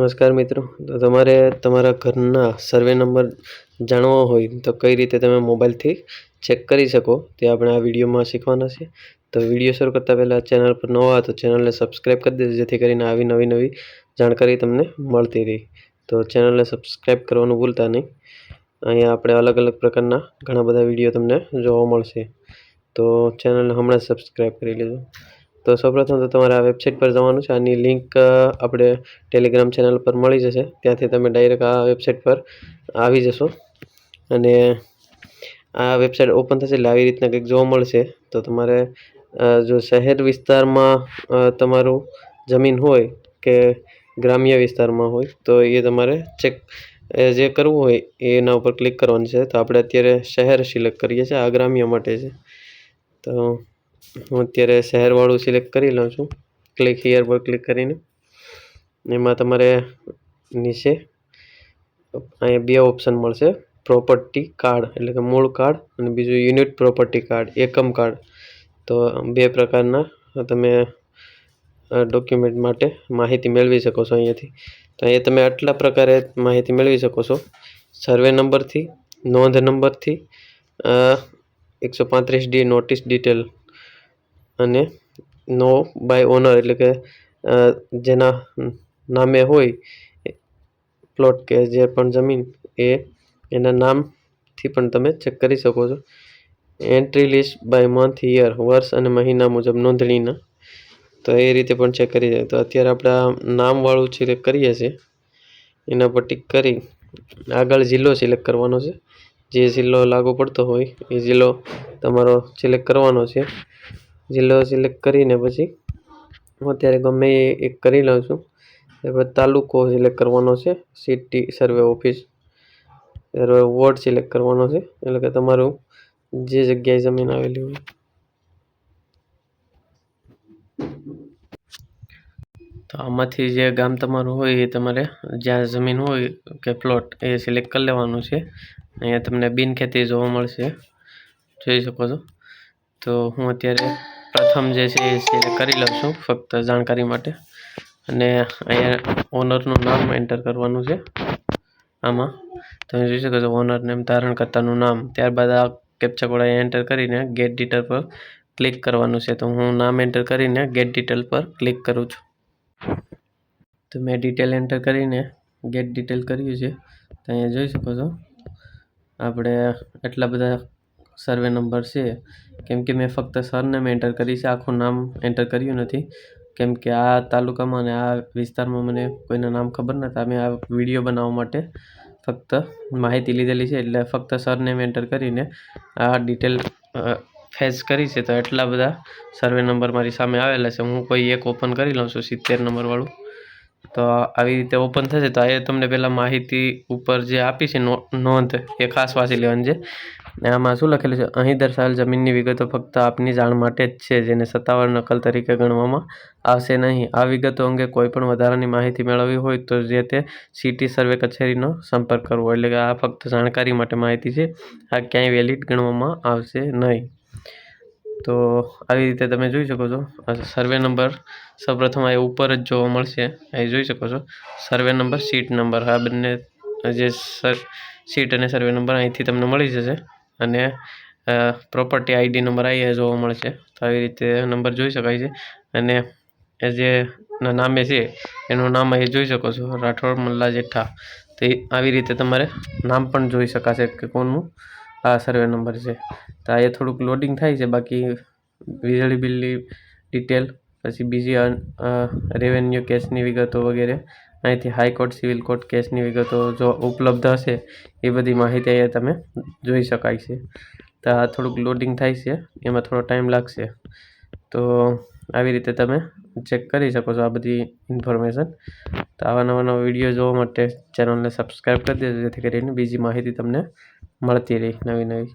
નમસ્કાર મિત્રો. તો તમારે તમારા ઘરના સર્વે નંબર જાણવો હોય તો કઈ રીતે તમે મોબાઈલથી ચેક કરી શકો તે આપણે આ વિડીયોમાં શીખવાના છે તો વીડિયો શરૂ કરતાં પહેલાં ચેનલ પર નવા હોય તો ચેનલને સબસ્ક્રાઈબ કરી દેજો, જેથી કરીને આવી નવી નવી જાણકારી તમને મળતી રહી. તો ચેનલને સબસ્ક્રાઈબ કરવાનું ભૂલતા નહીં. અહીંયા આપણે અલગ અલગ પ્રકારના ઘણા બધા વીડિયો તમને જોવા મળશે. તો ચેનલને હમણાં સબસ્ક્રાઈબ કરી લેજો. તો સૌપ્રથમ તો તમારે આ વેબસાઇટ પર જવાનું છે. આની લિંક આપણે ટેલિગ્રામ ચેનલ પર મળી જશે. ત્યાંથી તમે ડાયરેક્ટ આ વેબસાઇટ પર આવી જશો. અને આ વેબસાઇટ ઓપન થશે એટલે આવી રીતના કંઈક જોવા મળશે. તો તમારે જો શહેર વિસ્તારમાં તમારું જમીન હોય કે ગ્રામ્ય વિસ્તારમાં હોય, તો એ તમારે ચેક જે કરવું હોય એના ઉપર ક્લિક કરવાનું છે. તો આપણે અત્યારે શહેર સિલેક્ટ કરીએ છીએ. આ ગ્રામ્ય માટે છે. તો હું અત્યારે શહેરવાળું સિલેક્ટ કરી લઉં છું. ક્લિક હિયર પર ક્લિક કરીને. એમાં તમારે નીચે અહીંયા બે ઓપ્શન મળશે. પ્રોપર્ટી કાર્ડ એટલે કે મૂળ કાર્ડ અને બીજું યુનિટ પ્રોપર્ટી કાર્ડ એકમ કાર્ડ તો બે પ્રકારના તમે ડોક્યુમેન્ટ માટે માહિતી મેળવી શકો છો અહીંયાથી. તો અહીંયા તમે આટલા પ્રકારે માહિતી મેળવી શકો છો. સર્વે નંબરથી નોંધ નંબરથી એકસો પાંત્રીસ ડી નોટિસ ડિટેલ અને નો બાય ઓનર એટલે કે જેના નામે હોય પ્લોટ કે જે પણ જમીન એ એના નામથી પણ તમે ચેક કરી શકો છો. Entry list by month year વર્ષ અને મહિના મુજબ નોંધણીના. તો એ રીતે પણ ચેક કરી જાય. તો અત્યારે આપણે આ નામવાળું સિલેક્ટ કરીએ છીએ, એના પર ટીક કરી આગળ જિલ્લો સિલેક્ટ કરવાનો છે. જે જિલ્લો લાગુ પડતો હોય, એ જિલ્લો તમારો સિલેક્ટ કરવાનો છે. જિલ્લો સિલેક્ટ કરીને પછી હું અત્યારે ગમે એ એક કરી લઉં છું. ત્યારબાદ તાલુકો સિલેક્ટ કરવાનો છે સિટી સર્વે ઓફિસ ત્યારબાદ વોર્ડ સિલેક્ટ કરવાનો છે, એટલે કે તમારું જે જગ્યાએ જમીન આવેલી હોય. તો આમાંથી જે ગામ તમારું હોય એ તમારે જ્યાં જમીન હોય કે પ્લોટ એ સિલેક્ટ કરી લેવાનું છે. અહીંયા તમને બિનખેતી જોવા મળશે. જોઈ શકો છો. તો હું અત્યારે પ્રથમ જે છે એ સિલેક્ટ કરી લઉં ફક્ત જાણકારી માટે. અને અહીંયા ઓનરનું નામ એન્ટર કરવાનું છે. આમાં તમે જોઈ શકો છો ઓનર નેમ ધારણકર્તાનું નામ. ત્યારબાદ આ કેપ્ચા કોડ અહીંયા એન્ટર કરીને ગેટ ડિટેલ પર ક્લિક કરવાનું છે. તો હું નામ એન્ટર કરીને ગેટ ડિટેલ પર ક્લિક કરું છું. તો મેં ડિટેલ એન્ટર કરીને ગેટ ડિટેલ કર્યું છે. તો અહીંયા જોઈ શકો છો. આપણે એટલા બધા સર્વે નંબર છે. કેમ કે મેં ફક્ત સરનેમ એન્ટર કરી છે. આખું નામ એન્ટર કર્યું નથી. કેમ કે આ તાલુકામાં અને આ વિસ્તારમાં મને કોઈના નામ ખબર નહોતા મેં આ વીડિયો બનાવવા માટે ફક્ત માહિતી લીધેલી છે. એટલે ફક્ત સરનેમ એન્ટર કરીને આ ડિટેલ ફેચ કરી છે. તો એટલા બધા સર્વે નંબર મારી સામે આવેલા છે. હું કોઈ એક ઓપન કરી લઉં છું સિત્તેર નંબરવાળું તો આવી રીતે ઓપન થશે, તો એ તમને પહેલાં માહિતી ઉપર જે આપી છે નોંધ એ ખાસ વાંચી લેવાની છે. ને આમાં શું લખેલું છે? અહીં દર્શાવેલ જમીનની વિગતો ફક્ત આપની જાણ માટે જ છે, જેને સત્તાવાર નકલ તરીકે ગણવામાં આવશે નહીં. આ વિગતો અંગે કોઈ પણ વધારાની માહિતી મેળવવી હોય તો જે તે સિટી સર્વે કચેરીનો સંપર્ક કરવો, એટલે કે આ ફક્ત જાણકારી માટે માહિતી છે. આ ક્યાંય વેલિડ ગણવામાં આવશે નહીં. તો આવી રીતે તમે જોઈ શકો છો. સર્વે નંબર સૌપ્રથમ આ ઉપર જ જોવા મળશે. અહીં જોઈ શકો છો. સર્વે નંબર સીટ નંબર આ બંને જે સીટ અને સર્વે નંબર અહીંથી તમને મળી જશે. અને પ્રોપર્ટી આઈડી નંબર અહીંયા જોવા મળશે. તો આવી રીતે નંબર જોઈ શકાય છે. અને એ જે નામે છે, એનું નામ અહીં જોઈ શકો છો. રાઠોડ, મલ્લા જેઠા. તો આવી રીતે તમારે નામ પણ જોઈ શકાશે કે કોનું. આ સર્વે નંબર છે. તો એ થોડુંક લોડિંગ થાય છે, બાકી વીજળી બિલની ડિટેલ પછી બીજી રેવન્યુ કેસની વિગતો વગેરે, અહીંથી હાઈકોર્ટ સિવિલ કોર્ટ કેસની વિગતો જો ઉપલબ્ધ હશે, એ બધી માહિતી અહીંયા તમે જોઈ શકાય છે. તો આ થોડુંક લોડિંગ થાય છે, એમાં થોડો ટાઈમ લાગશે. તો આવી રીતે તમે ચેક કરી શકો છો આ બધી ઇન્ફોર્મેશન તો આવા નવા નવા વીડિયો જોવા માટે ચેનલને સબસ્ક્રાઈબ કરી દેજો, જેથી કરીને બીજી માહિતી તમને મળતી રહી નવી નવી.